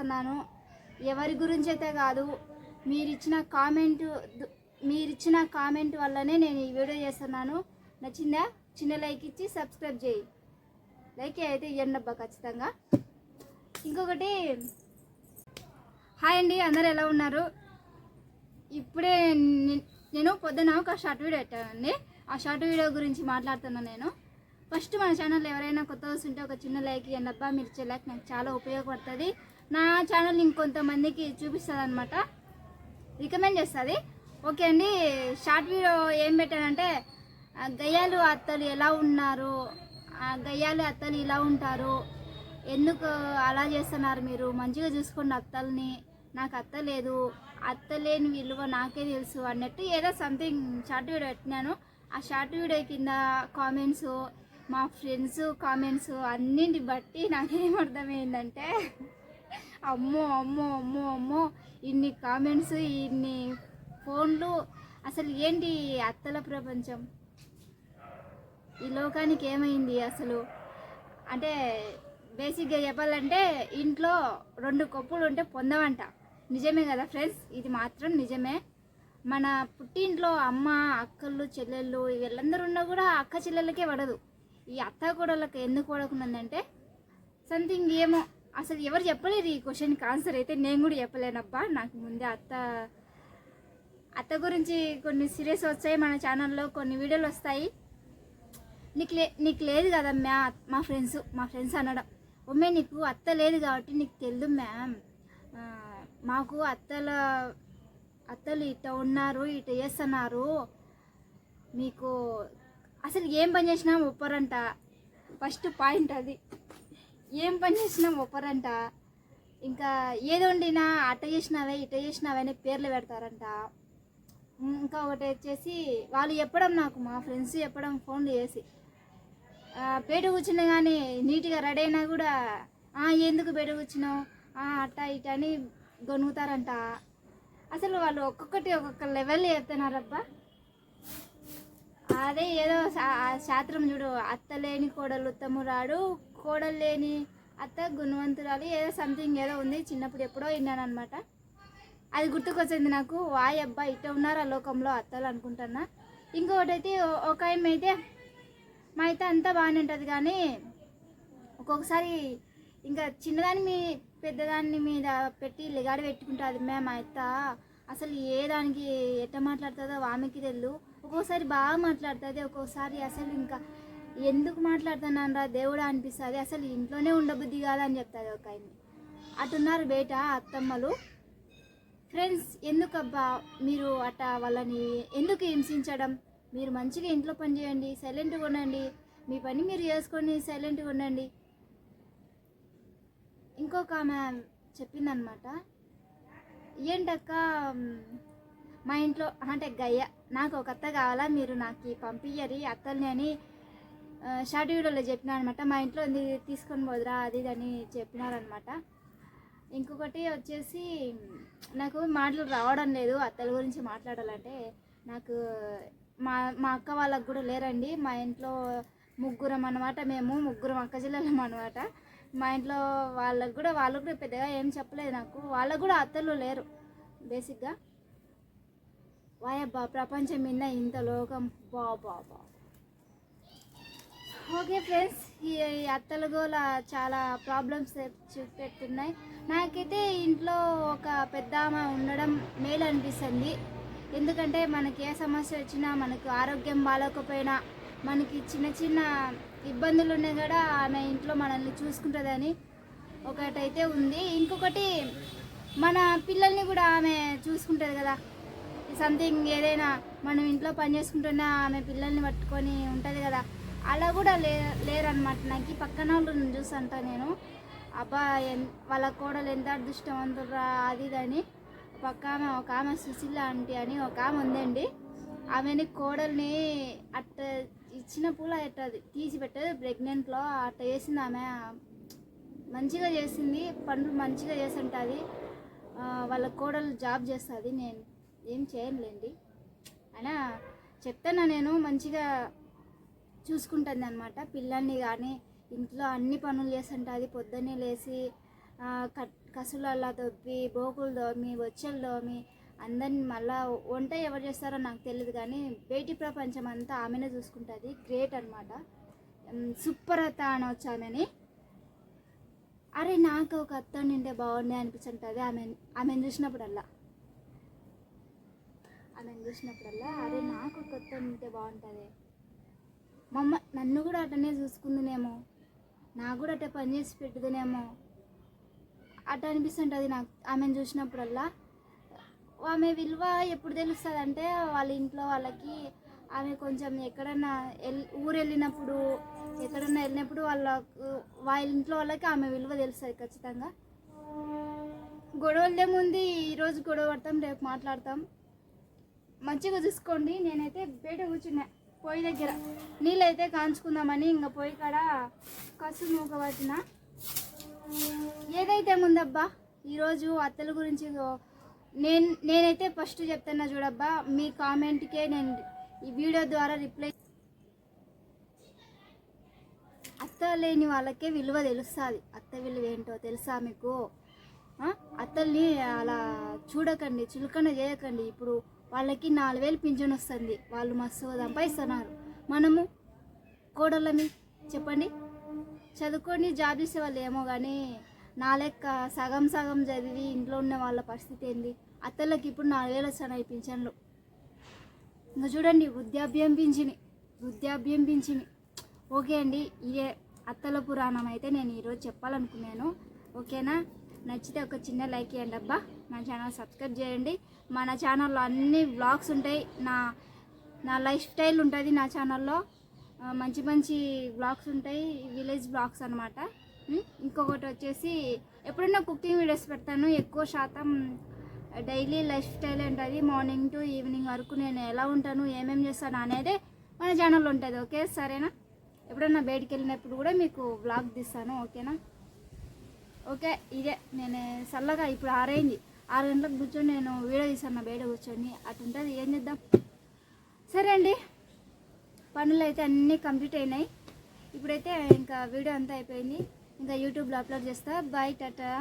చేస్తున్నాను. ఎవరి గురించి అయితే కాదు మీరిచ్చిన కామెంట్ మీరిచ్చిన కామెంట్ వల్లనే నేను ఈ వీడియో చేస్తున్నాను. నచ్చిందా? చిన్న లైక్ ఇచ్చి సబ్స్క్రైబ్ చేయి. లైక్ అయితే ఇవ్వండబ్బా ఖచ్చితంగా. ఇంకొకటి హాయ్ అండి అందరు ఎలా ఉన్నారు? ఇప్పుడే నేను పొద్దున ఒక షార్ట్ వీడియో పెట్టానండి. ఆ షార్ట్ వీడియో గురించి మాట్లాడుతున్నాను నేను. ఫస్ట్ మన ఛానల్ ఎవరైనా కొత్త వస్తుంటే ఒక చిన్న లైక్ ఇవ్వండి అబ్బా మీరు ఇచ్చే లైక్ నాకు చాలా ఉపయోగపడుతుంది. నా ఛానల్ ఇంకొంతమందికి చూపిస్తుంది అనమాట రికమెండ్ చేస్తుంది. ఓకే అండి షార్ట్ వీడియో ఏం పెట్టానంటే గయ్యాలు అత్తలు ఎలా ఉన్నారు? ఆ, గయ్యాలు అత్తలు ఇలా ఉంటారు. ఎందుకు అలా చేస్తున్నారు మీరు? మంచిగా చూసుకోండి అత్తల్ని. నాకు అత్త లేదు. అత్త లేని విలువ నాకే తెలుసు అన్నట్టు ఏదో సంథింగ్ షార్ట్ వీడియో పెట్టినాను. ఆ షార్ట్ వీడియో కింద కామెంట్స్ మా ఫ్రెండ్స్ కామెంట్స్ అన్నింటి బట్టి నాకేం అర్థమైందంటే అమ్మో అమ్మో అమ్మో అమ్మో ఇన్ని కామెంట్స్ ఇన్ని ఫోన్లు అసలు ఏంటి అత్తల ప్రపంచం? ఈ లోకానికి ఏమైంది అసలు? అంటే బేసిక్గా చెప్పాలంటే ఇంట్లో రెండు కప్పులు ఉంటే పొందవంట నిజమే కదా ఫ్రెండ్స్ ఇది మాత్రం నిజమే. మన పుట్టింట్లో అమ్మ అక్కలు చెల్లెళ్ళు వీళ్ళందరూ ఉన్నా కూడా అక్క చెల్లెళ్ళకే పడదు. ఈ అత్త కూడళ్ళకి ఎందుకు పడకుందంటే సంథింగ్ ఏమో అసలు ఎవరు చెప్పలేరు ఈ క్వశ్చన్కి ఆన్సర్ అయితే నేను కూడా చెప్పలేనబ్బా. నాకు ముందే అత్త అత్త గురించి కొన్ని సీరియస్ వచ్చాయి మన ఛానల్లో కొన్ని వీడియోలు వస్తాయి. నీకు లే నీకు లేదు కదా మ్యా మా ఫ్రెండ్స్ మా ఫ్రెండ్స్ అనడం. ఉమ్మే నీకు అత్త లేదు కాబట్టి నీకు తెలియదు మ్యామ్ మాకు అత్తల అత్తలు ఇట ఉన్నారు ఇట చేస్తున్నారు. మీకు అసలు ఏం పని చేసినా ఒప్పరంట. ఫస్ట్ పాయింట్ అది. ఏం పని చేసినా ఒప్పరంట. ఇంకా ఏది వండినా అట్ట చేసినావే ఇట చేసినావే అనే పేర్లు పెడతారంట. ఇంకా ఒకటి వచ్చేసి వాళ్ళు చెప్పడం నాకు మా ఫ్రెండ్స్ చెప్పడం ఫోన్లు చేసి. పేట కూర్చున్నా కానీ నీట్గా రెడీ అయినా కూడా ఎందుకు పేట కూర్చున్నావు? అట్ట ఇట అని గొనుగుతారంట. అసలు వాళ్ళు ఒక్కొక్కటి ఒక్కొక్క లెవెల్ చెప్తున్నారబ్బా. అదే ఏదో శాస్త్రం చూడు అత్త లేని కోడలు ఉత్తమురాడు కోడలు లేని అత్త గుణవంతురాలు ఏదో సంథింగ్ ఏదో ఉంది చిన్నప్పుడు ఎప్పుడో విన్నాను అనమాట అది గుర్తుకొచ్చింది నాకు వాయ్ అబ్బా ఇట్ట ఉన్నారా లోకంలో అత్తలు అనుకుంటున్నా? ఇంకొకటి అయితే ఒక ఆమె అయితే మా అయితే అంతా బాగానే ఉంటుంది కానీ ఒక్కొక్కసారి ఇంకా చిన్నదాన్ని మీ పెద్దదాన్ని మీద పెట్టి లిగాడి పెట్టుకుంటుంది మేము అత్త అసలు ఏ దానికి ఎట్ట మాట్లాడుతుందో ఆమెకి తెలియదు ఒక్కోసారి బాగా మాట్లాడుతుంది ఒక్కోసారి అసలు ఇంకా ఎందుకు మాట్లాడుతున్నాను రా దేవుడా అనిపిస్తుంది. అసలు ఇంట్లోనే ఉండబుద్ధి కాదని చెప్తుంది ఒక ఆయన అటున్నారు బయట అత్తమ్మలు. ఫ్రెండ్స్ ఎందుకబ్బా మీరు అట్ట వాళ్ళని ఎందుకు హింసించడం? మీరు మంచిగా ఇంట్లో పని చేయండి సైలెంట్గా ఉండండి. మీ పని మీరు చేసుకొని సైలెంట్గా ఉండండి. ఇంకొక ఆమె చెప్పిందనమాట ఏంటక్క మా ఇంట్లో అంటే గయ్య నాకు ఒక అత్త కావాలా మీరు నాకు పంపించరి అత్తల్ని అని షార్ట్ వీడియోలో చెప్పినా అనమాట మా ఇంట్లో తీసుకొని పోదురా అది ఇది అని చెప్పినారనమాట ఇంకొకటి వచ్చేసి నాకు మాటలు రావడం లేదు అత్తల గురించి మాట్లాడాలంటే నాకు మా మా అక్క వాళ్ళకు కూడా లేరండి. మా ఇంట్లో ముగ్గురం అనమాట మేము ముగ్గురం అక్క చెల్లెలం అనమాట మా ఇంట్లో వాళ్ళకు కూడా వాళ్ళకు కూడా పెద్దగా ఏం చెప్పలేదు నాకు. వాళ్ళకు కూడా అత్తలు లేరు బేసిక్గా వాయబ్బా ప్రపంచం మీద ఇంత లోకం. బా బా బా. ఓకే ఫ్రెండ్స్ ఈ ఈ అత్తల గోల చాలా ప్రాబ్లమ్స్ చూపెడుతున్నాయి. నాకైతే ఇంట్లో ఒక పెద్ద ఉండడం మేలు అనిపిస్తుంది. ఎందుకంటే మనకి ఏ సమస్య వచ్చినా మనకు ఆరోగ్యం బాగాలేకపోయినా మనకి చిన్న చిన్న ఇబ్బందులు ఉన్నా కూడా ఆమె ఇంట్లో మనల్ని చూసుకుంటుందని ఒకటైతే ఉంది. ఇంకొకటి మన పిల్లల్ని కూడా ఆమె చూసుకుంటుంది కదా. సంథింగ్ ఏదైనా మనం ఇంట్లో పని చేసుకుంటున్నా ఆమె పిల్లల్ని పట్టుకొని ఉంటుంది కదా. అలా కూడా లే లేరనమాట నాకు ఈ పక్కన వాళ్ళు చూసంట నేను. అబ్బా వాళ్ళ కోడలు ఎంత అదృష్టవంతురా అది అని. పక్క ఆమె ఒక ఆమె సుశీల ఆంటీ అని ఒక ఆమె ఉందండి. ఆమెని కోడల్ని అట్ట ఇచ్చిన పూల అట్ట తీసి పెట్టదు ప్రెగ్నెంట్లో అట్ట చేసింది ఆమె మంచిగా చేసింది పనులు మంచిగా చేసి ఉంటుంది వాళ్ళ కోడలు జాబ్ చేస్తుంది. నేను ఏం చేయనులేండి. అయినా చెప్తాను నేను మంచిగా చూసుకుంటుంది అనమాట పిల్లల్ని కానీ ఇంట్లో అన్ని పనులు చేస్తుంటుంది. పొద్దున్నే లేచి కట్ కసులల్లా దొబ్బి బోకులు దోమి బొచ్చలు దోమి అందరిని మళ్ళా వంట ఎవరు చేస్తారో నాకు తెలియదు కానీ బయటి ప్రపంచం అంతా ఆమెనే చూసుకుంటుంది. గ్రేట్ అనమాట సూపర్ అత్త అనవచ్చు ఆమెని. అరే నాకు ఒక అత్త నిండే బాగుండే అనిపించుంటుంది ఆమె ఆమెను చూసినప్పుడల్లా. ఆమెను చూసినప్పుడల్లా అరే నాకు ఒక అత్త ఉంటే బాగుంటుంది. మమ్మ నన్ను కూడా అటనే చూసుకుందినేమో. నాకు కూడా అట్టే పని చేసి పెట్టుదునేమో. అట్ట అనిపిస్తుంటుంది నాకు ఆమెను చూసినప్పుడల్లా. ఆమె విలువ ఎప్పుడు తెలుస్తుంది అంటే వాళ్ళ ఇంట్లో వాళ్ళకి ఆమె కొంచెం ఎక్కడన్నా ఊరు వెళ్ళినప్పుడు ఎక్కడన్నా వెళ్ళినప్పుడు వాళ్ళకు వాళ్ళ ఇంట్లో వాళ్ళకి ఆమె విలువ తెలుస్తుంది ఖచ్చితంగా. గొడవలు ఏముంది ఈరోజు గొడవ పడతాం రేపు మాట్లాడతాం. మంచిగా చూసుకోండి నేనైతే బయట కూర్చున్నా పొయ్యి దగ్గర. నీళ్ళైతే కాంచుకుందామని ఇంకా పొయ్యి కాడ కసు మూక పట్టిన. ఏదైతే ముందబ్బా ఈరోజు అత్తల గురించి నేను నేనైతే ఫస్ట్ చెప్తున్నా చూడబ్బా మీ కామెంట్కే నేను ఈ వీడియో ద్వారా రిప్లై అత్త లేని వాళ్ళకే విలువ తెలుస్తుంది. అత్త విలువ ఏంటో తెలుసా మీకు? అత్తల్ని అలా చూడకండి చులకన చేయకండి. ఇప్పుడు వాళ్ళకి నాలుగు వేలు పింఛన్ వస్తుంది. వాళ్ళు మస్తు సంపాదిస్తున్నారు. మనము కోడళ్ళమి. చెప్పండి. చదువుకొని జాబ్ చేసే వాళ్ళు ఏమో కానీ నా లెక్క సగం సగం చదివి ఇంట్లో ఉన్న వాళ్ళ పరిస్థితి ఏంది? అత్తలకి ఇప్పుడు నాలుగు వేలు వస్తున్నాయి పింఛన్లు. ఇంకా చూడండి వృద్ధాభ్యం పింఛని వృద్ధాభ్యం పింఛని. ఓకే అండి ఇదే అత్తల పురాణం అయితే నేను ఈరోజు చెప్పాలనుకున్నాను. ఓకేనా? నచ్చితే ఒక చిన్న లైక్ ఇవ్వండి అబ్బా. నా ఛానల్ సబ్స్క్రైబ్ చేయండి. మన ఛానల్లో అన్ని వ్లాగ్స్ ఉంటాయి. నా నా లైఫ్ స్టైల్ ఉంటుంది నా ఛానల్లో. మంచి మంచి బ్లాగ్స్ ఉంటాయి. విలేజ్ బ్లాగ్స్ అనమాట ఇంకొకటి వచ్చేసి ఎప్పుడైనా కుకింగ్ వీడియోస్ పెడతాను. ఎక్కువ శాతం డైలీ లైఫ్ స్టైల్ ఉంటుంది మార్నింగ్ టు ఈవినింగ్ వరకు నేను ఎలా ఉంటాను ఏమేమి చేస్తాను అనేది మన ఛానల్ ఉంటుంది. ఓకే సరేనా? ఎప్పుడైనా బయటికి వెళ్ళినప్పుడు కూడా మీకు బ్లాగ్ తీస్తాను. ఓకేనా ఓకే ఇదే. నేను చల్లగా ఇప్పుడు ఆరైంది. ఆరు గంటలకు కూర్చొని నేను వీడియో తీసాను బయట కూర్చొని అటుంటుంది ఏం చేద్దాం? సరే అండి. పనులు అయితే అన్నీ కంప్లీట్ అయినాయి. ఇప్పుడైతే ఇంకా వీడియో అంతా అయిపోయింది. ఇంకా యూట్యూబ్లో అప్లోడ్ చేస్తా. బాయ్ టాటా.